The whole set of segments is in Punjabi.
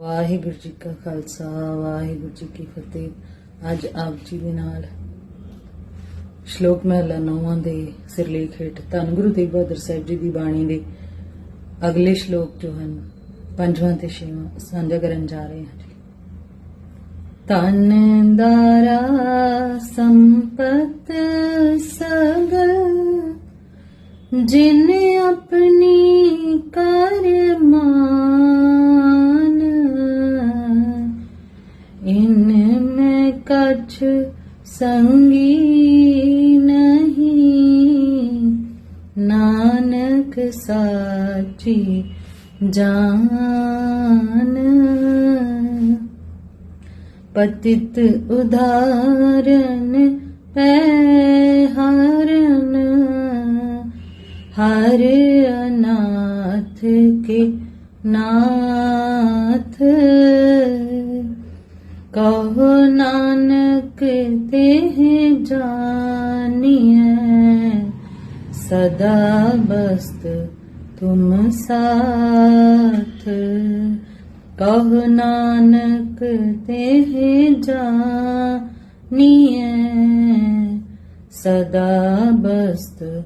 ਵਾਹਿਗੁਰੂ ਜੀ ਕਾ ਖਾਲਸਾ, ਵਾਹਿਗੁਰੂ ਜੀ ਕੀ ਫਤਿਹ। ਅੱਜ ਆਪ ਜੀ ਦੇ ਨਾਲ ਸ਼ਲੋਕ ਮਹਲਾ ਨੌਵਾਂ ਦੇ ਸਿਰਲੇਖ ਹੇਠ ਧੰਨ ਗੁਰੂ ਤੇਗ ਬਹਾਦਰ ਸਾਹਿਬ ਜੀ ਦੀ ਬਾਣੀ ਦੇ ਅਗਲੇ ਸ਼ਲੋਕ ਜੋ ਹਨ, ਪੰਜਵਾਂ ਤੇ ਛੇਵਾਂ ਸਾਂਝਾ ਕਰਨ ਜਾ ਰਹੇ ਹਾਂ ਜੀ। ਧਨ ਦਾਰਾ ਸੰਪਤ ਸਗਲ ਜਿਨ ਆਪਣੀ ਕਛ ਸੰਗੀ ਨਹੀਂ ਨਾਨਕ ਸਾਚੀ ਜਾਨ ਪਤਿਤ ਉਦਾਹਰਨ ਪੈ ਹਰਨ ਹਰ ਅਨਾਥ ਕੇ ਨਾਥ ਕਹੋ ਨਾਨਕ ਤੇ ਜਾਨੀਐ ਸਦਾ ਬਸਤ ਤੁਮ ਸਾਥ। ਕਹੋ ਨਾਨਕ ਤੇ ਜਾਨੀਐ ਸਦਾ ਬਸਤ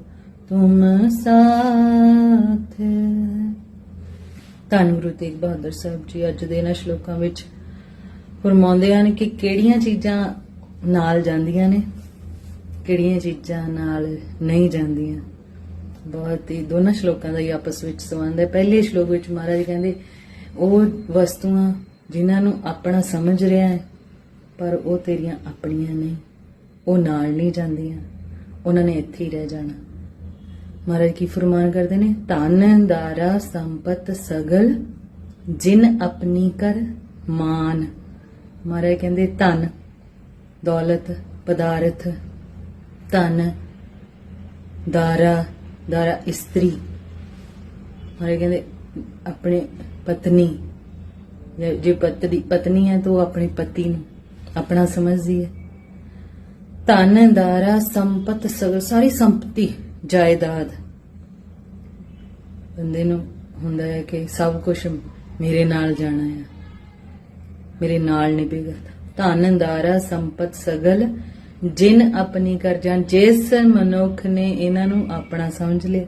ਤੁਮ ਸਾਥ। ਧੰਨ ਗੁਰੂ ਤੇਗ ਬਹਾਦਰ ਸਾਹਿਬ ਜੀ, ਅੱਜ ਦੇ ਇਹਨਾਂ ਸ਼ਲੋਕਾਂ ਵਿੱਚ ਫਰਮਾਉਂਦੇ ਹਨ ਕਿ ਕਿਹੜੀਆਂ ਚੀਜ਼ਾਂ ਨਾਲ ਜਾਂਦੀਆਂ ਨੇ, ਕਿਹੜੀਆਂ ਚੀਜ਼ਾਂ ਨਾਲ ਨਹੀਂ ਜਾਂਦੀਆਂ। ਬਹੁਤ ਹੀ ਦੋਨਾਂ ਸ਼ਲੋਕਾਂ ਦਾ ਹੀ ਆਪਸ ਵਿੱਚ ਸੰਬੰਧ ਹੈ। ਪਹਿਲੇ ਸ਼ਲੋਕ ਵਿੱਚ ਮਹਾਰਾਜ ਕਹਿੰਦੇ, ਉਹ ਵਸਤੂਆਂ ਜਿਨ੍ਹਾਂ ਨੂੰ ਆਪਣਾ ਸਮਝ ਰਿਹਾ ਹੈ, ਪਰ ਉਹ ਤੇਰੀਆਂ ਆਪਣੀਆਂ ਨਹੀਂ। ਉਹ ਨਾਲ ਨਹੀਂ ਜਾਂਦੀਆਂ। ਉਹਨਾਂ ਨੇ ਇੱਥੇ ਹੀ ਰਹਿ ਜਾਣਾ। ਮਹਾਰਾਜ ਕੀ ਫਰਮਾਨ ਕਰਦੇ ਨੇ? ਧਨ ਦਾਰਾ ਸੰਪਤ ਸਗਲ, ਜਿਨ ਆਪਣੀ ਕਰ ਮਾਨ। ਮਹਾਰਾਜ ਕਹਿੰਦੇ, ਧਨ ਦੌਲਤ, ਪਦਾਰਥ, ਧਨ, ਦਾਰਾ ਦਾਰਾ ਇਸਤਰੀ। ਮਹਾਰਾਜ ਕਹਿੰਦੇ, ਆਪਣੇ ਪਤਨੀ, ਜੇ- ਪਤਨੀ ਪਤਨੀ ਹੈ ਤਾਂ ਉਹ ਆਪਣੇ ਪਤੀ ਨੂੰ ਆਪਣਾ ਸਮਝਦੀ ਹੈ। ਧਨ, ਦਾਰਾ, ਸੰਪਤ, ਸਗਲ, ਸਾਰੀ ਸੰਪਤੀ, ਜਾਇਦਾਦ। ਬੰਦੇ ਨੂੰ ਹੁੰਦਾ ਹੈ ਕਿ ਸਭ ਕੁਝ ਮੇਰੇ ਨਾਲ ਜਾਣਾ ਹੈ। ਮੇਰੇ ਨਾਲ ਨਿਭੇਗਾ ਧਨ ਦਾਰਾ ਸੰਪਤ ਸਗਲ, ਜਿਨ ਆਪਣੀ ਕਰ ਜਾਣ ਜਿਸ ਮਨੁੱਖ ਨੇ ਇਹਨਾਂ ਨੂੰ ਆਪਣਾ ਸਮਝ ਲਿਆ।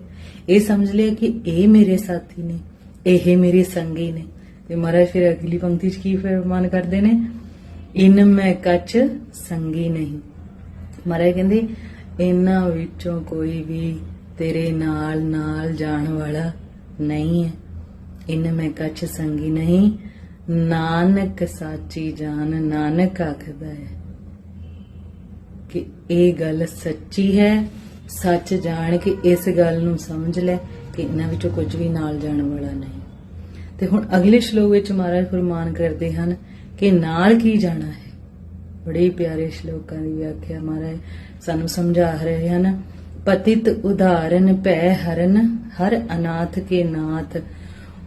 ਇਹ ਸਮਝ ਲਿਆ ਕਿ ਇਹ ਮੇਰੇ ਸਾਥੀ ਨੇ, ਇਹ ਮੇਰੇ ਸੰਗੀ ਨੇ। ਤੇ ਮਹਾਰਾਜ ਫਿਰ ਅਗਲੀ ਪੰਕਤੀ ਚ ਕੀ ਫਰਮਾਨ ਕਰਦੇ ਨੇ? ਇਨ ਮੈਂ ਕੱਚ ਸੰਗੀ ਨਹੀਂ। ਮਹਾਰਾਜ ਕਹਿੰਦੇ, ਇਹਨਾਂ ਵਿੱਚੋਂ ਕੋਈ ਵੀ ਤੇਰੇ ਨਾਲ ਨਾਲ ਜਾਣ ਵਾਲਾ ਨਹੀਂ ਹੈ। ਇਨ ਮੈਂ ਕੱਚ ਸੰਗੀ ਨਹੀਂ। ਨਾਨਕ ਸਾਚੀ ਜਾਨ ਨਾਨਕ ਆਖਦਾ ਹੈ ਕਿ ਇਹ ਗੱਲ ਸੱਚੀ ਹੈ, ਸੱਚ ਜਾਣ ਕੇ ਇਸ ਗੱਲ ਨੂੰ ਸਮਝ ਲੈ ਕਿ ਇਹਨਾਂ ਵਿੱਚੋਂ ਕੁਝ ਵੀ ਨਾਲ ਜਾਣ ਵਾਲਾ ਨਹੀਂ। ਤੇ ਹੁਣ ਅਗਲੇ ਸ਼ਲੋਕ ਵਿੱਚ ਮਹਾਰਾਜ ਫਰਮਾਨ ਕਰਦੇ ਹਨ ਕਿ ਨਾਲ ਕੀ ਜਾਣਾ ਹੈ? ਬੜੇ ਪਿਆਰੇ ਸ਼ਲੋਕਾਂ ਦੀ ਵਿਆਖਿਆ ਮਹਾਰਾਜ ਸਾਨੂੰ ਸਮਝਾ ਰਹੇ ਹਨ। ਪਤਿਤ ਉਦਾਹਰਨ ਭੈ ਹਰਨ, ਹਰ ਅਨਾਥ ਕੇ ਨਾਥ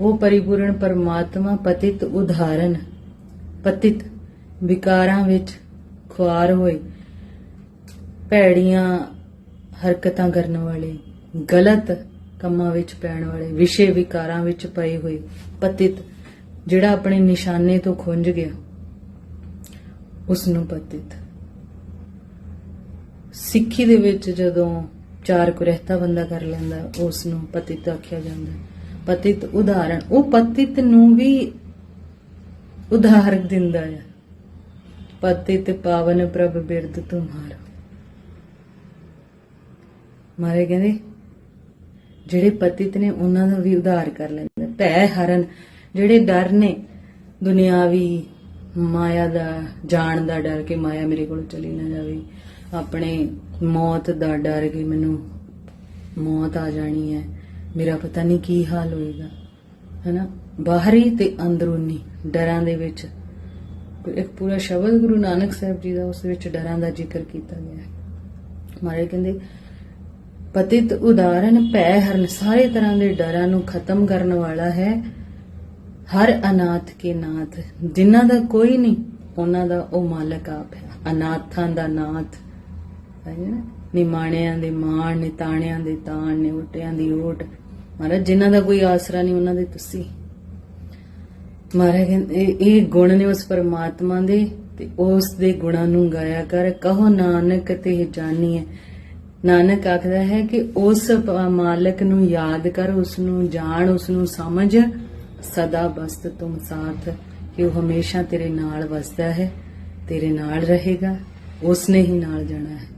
ਉਹ ਪਰਿਪੂਰਨ ਪਰਮਾਤਮਾ ਪਤਿਤ ਉਦਾਹਰਨ, ਪਤਿਤ ਵਿਕਾਰਾਂ ਵਿੱਚ ਖੁਆਰ ਹੋਏ, ਭੈੜੀਆਂ ਹਰਕਤਾਂ ਕਰਨ ਵਾਲੇ, ਗਲਤ ਕੰਮਾਂ ਵਿੱਚ ਪੈਣ ਵਾਲੇ, ਵਿਸ਼ੇ ਵਿਕਾਰਾਂ ਵਿੱਚ ਪਏ ਹੋਏ ਪਤਿਤ, ਜਿਹੜਾ ਆਪਣੇ ਨਿਸ਼ਾਨੇ ਤੋਂ ਖੁੰਝ ਗਿਆ ਉਸ ਨੂੰ ਪਤਿਤ ਸਿੱਖੀ ਦੇ ਵਿੱਚ ਜਦੋਂ ਚਾਰ ਕੁਰਹਿਤਾ ਬੰਦਾ ਕਰ ਲੈਂਦਾ ਉਸ ਨੂੰ ਪਤਿਤ ਆਖਿਆ ਜਾਂਦਾ ਹੈ। ਪਤਿਤ ਉਦਾਹਰਣ, ਉਹ ਪਤਿਤ ਨੂੰ ਵੀ ਉਦਾਹਰਣ ਦਿੰਦਾ ਹੈ। ਪਤਿਤ ਪਾਵਨ ਪ੍ਰਭ ਬਿਰਦ ਤੁਮਾਰਾ। ਮਾਰੇ ਕਹਿੰਦੇ, ਜਿਹੜੇ ਪਤਿਤ ਨੇ ਉਹਨਾਂ ਦਾ ਵੀ ਉਧਾਰ ਕਰ ਲੈਂਦਾ ਭੈ ਹਰਨ, ਜਿਹੜੇ ਡਰ ਨੇ, ਦੁਨਿਆਵੀ ਮਾਇਆ ਦਾ ਜਾਣ ਦਾ ਡਰ ਕਿ ਮਾਇਆ ਮੇਰੇ ਕੋਲ ਚਲੀ ਨਾ ਜਾਵੇ। ਆਪਣੇ ਮੌਤ ਦਾ ਡਰ ਕਿ ਮੈਨੂੰ ਮੌਤ ਆ ਜਾਣੀ ਹੈ। ਮੇਰਾ ਪਤਾ ਨਹੀਂ ਕੀ ਹਾਲ ਹੋਏਗਾ, ਹੈਨਾ? ਬਾਹਰੀ ਤੇ ਅੰਦਰੂਨੀ ਡਰਾਂ ਦੇ ਵਿੱਚ। ਇੱਕ ਪੂਰਾ ਸ਼ਬਦ ਗੁਰੂ ਨਾਨਕ ਸਾਹਿਬ ਜੀ ਦਾ ਉਸ ਵਿੱਚ ਡਰਾਂ ਦਾ ਜ਼ਿਕਰ ਕੀਤਾ ਗਿਆ ਹੈ। ਮਾਰੇ ਕਹਿੰਦੇ, ਪਤਿਤ ਉਦਾਹਰਨ ਭੈ ਹਰਨ ਸਾਰੇ ਤਰ੍ਹਾਂ ਦੇ ਡਰਾਂ ਨੂੰ ਖਤਮ ਕਰਨ ਵਾਲਾ ਹੈ। ਹਰ ਅਨਾਥ ਕੇ ਨਾਥ, ਜਿਨ੍ਹਾਂ ਦਾ ਕੋਈ ਨਹੀਂ, ਉਹਨਾਂ ਦਾ ਉਹ ਮਾਲਕ ਆਪ ਹੈ। ਅਨਾਥਾਂ ਦਾ ਨਾਥ ਹੈ ਨਾ? ਨਿਮਾਣਿਆਂ ਦੇ ਮਾਣ ਨਿਤਾਣਿਆਂ ਦੇ ਤਾਣ, ਨੇ ਉਟਿਆਂ ਦੀ ਓਟ ਮਹਾਰਾਜ, ਜਿਨ੍ਹਾਂ ਦਾ ਕੋਈ ਆਸਰਾ ਨਹੀਂ ਉਹਨਾਂ ਦੇ ਤੁਸੀਂ। ਮਹਾਰਾਜ ਕਹਿੰਦੇ, ਇਹ- ਗੁਣ ਨੇ ਉਸ ਪਰਮਾਤਮਾ ਦੇ ਤੇ ਉਸ ਦੇ ਗੁਣਾਂ ਨੂੰ ਗਾਇਆ ਕਰ। ਕਹੋ ਨਾਨਕ ਤੇ ਜਾਣੀਏ ਨਾਨਕ ਆਖਦਾ ਹੈ ਕਿ ਉਸ ਮਾਲਕ ਨੂੰ ਯਾਦ ਕਰ, ਉਸ ਨੂੰ ਜਾਣ, ਉਸ ਨੂੰ ਸਮਝ। ਸਦਾ ਬਸਤ ਤੁਮ ਸਾਥ। ਕਿ ਉਹ ਹਮੇਸ਼ਾ ਤੇਰੇ ਨਾਲ ਵਸਦਾ ਹੈ, ਤੇਰੇ ਨਾਲ ਰਹੇਗਾ ਉਸ ਨੇ ਹੀ ਨਾਲ ਜਾਣਾ ਹੈ।